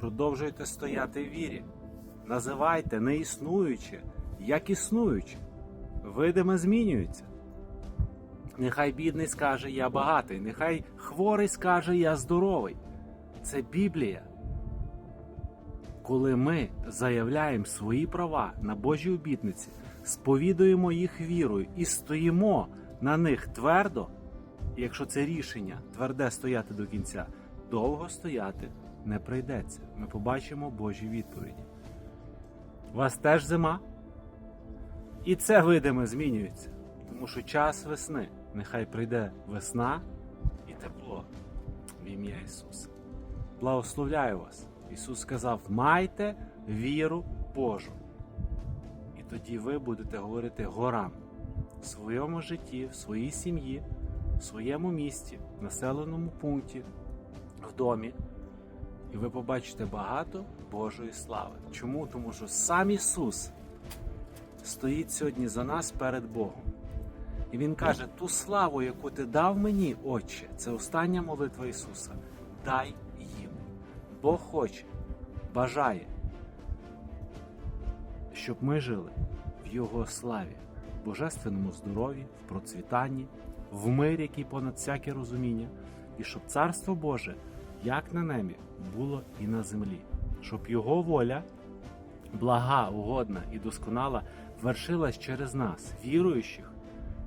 Продовжуйте стояти в вірі. Називайте неіснуюче, як існуюче. Видиме змінюється. Нехай бідний скаже я багатий, нехай хворий скаже я здоровий. Це Біблія. Коли ми заявляємо свої права на Божі обітниці, сповідуємо їх вірою і стоїмо на них твердо, якщо це рішення тверде стояти до кінця, довго стояти не прийдеться. Ми побачимо Божі відповіді. У вас теж зима? І це видиме змінюється, тому що час весни. Нехай прийде весна і тепло в ім'я Ісуса. Благословляю вас. Ісус сказав: майте віру Божу. І тоді ви будете говорити горам в своєму житті, в своїй сім'ї, в своєму місті, в населеному пункті, в домі. І ви побачите багато Божої слави. Чому? Тому що сам Ісус стоїть сьогодні за нас перед Богом. І Він каже: ту славу, яку ти дав мені, Отче, це остання молитва Ісуса. Дай їм. Бог хоче, бажає, щоб ми жили в Його славі, в божественному здоров'ї, в процвітанні, в мирі, який понад всяке розуміння, і щоб Царство Боже, як на небі, було і на землі, щоб Його воля, блага, угодна і досконала, вершилась через нас, віруючих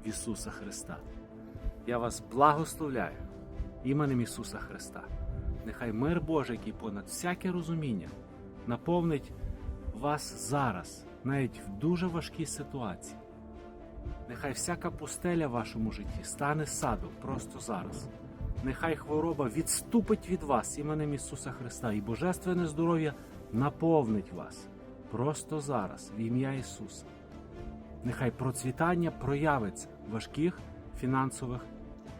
в Ісуса Христа. Я вас благословляю іменем Ісуса Христа. Нехай мир Божий, який понад всяке розуміння, наповнить вас зараз, навіть в дуже важкій ситуації. Нехай всяка пустеля в вашому житті стане садом просто зараз. Нехай хвороба відступить від вас іменем Ісуса Христа, і Божественне здоров'я наповнить вас просто зараз, в ім'я Ісуса. Нехай процвітання проявиться в важких фінансових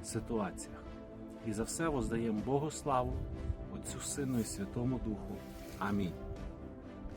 ситуаціях. І за все воздаємо Богу славу, Отцю Сину і Святому Духу. Амінь.